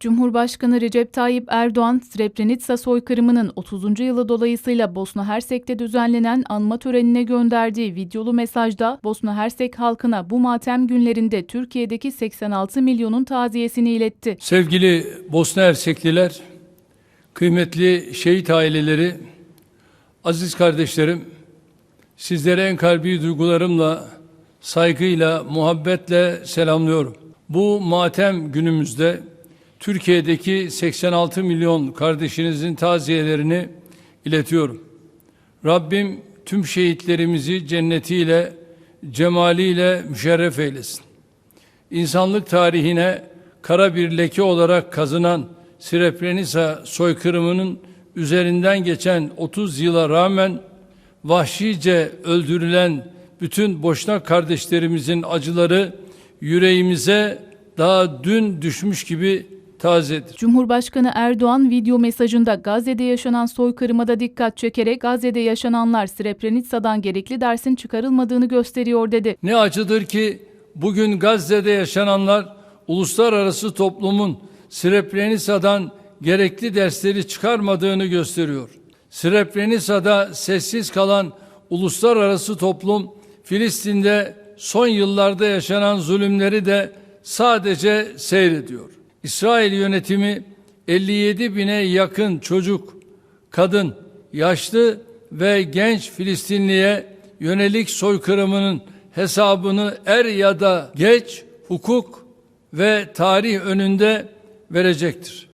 Cumhurbaşkanı Recep Tayyip Erdoğan, Srebrenica soykırımının 30. yılı dolayısıyla Bosna Hersek'te düzenlenen anma törenine gönderdiği videolu mesajda Bosna Hersek halkına bu matem günlerinde Türkiye'deki 86 milyonun taziyesini iletti. Sevgili Bosna Hersekliler, kıymetli şehit aileleri, aziz kardeşlerim, sizlere en kalbi duygularımla, saygıyla, muhabbetle selamlıyorum. Bu matem günümüzde Türkiye'deki 86 milyon kardeşinizin taziyelerini iletiyorum. Rabbim tüm şehitlerimizi cennetiyle, cemaliyle müşerref eylesin. İnsanlık tarihine kara bir leke olarak kazınan Srebrenica soykırımının üzerinden geçen 30 yıla rağmen vahşice öldürülen bütün Boşnak kardeşlerimizin acıları yüreğimize daha dün düşmüş gibi tazedir. Cumhurbaşkanı Erdoğan video mesajında Gazze'de yaşanan soykırıma da dikkat çekerek Gazze'de yaşananlar Srebrenica'dan gerekli dersin çıkarılmadığını gösteriyor dedi. Ne acıdır ki bugün Gazze'de yaşananlar uluslararası toplumun Srebrenica'dan gerekli dersleri çıkarmadığını gösteriyor. Srebrenica'da sessiz kalan uluslararası toplum Filistin'de son yıllarda yaşanan zulümleri de sadece seyrediyor. İsrail yönetimi 57 bine yakın çocuk, kadın, yaşlı ve genç Filistinliye yönelik soykırımının hesabını er ya da geç hukuk ve tarih önünde verecektir.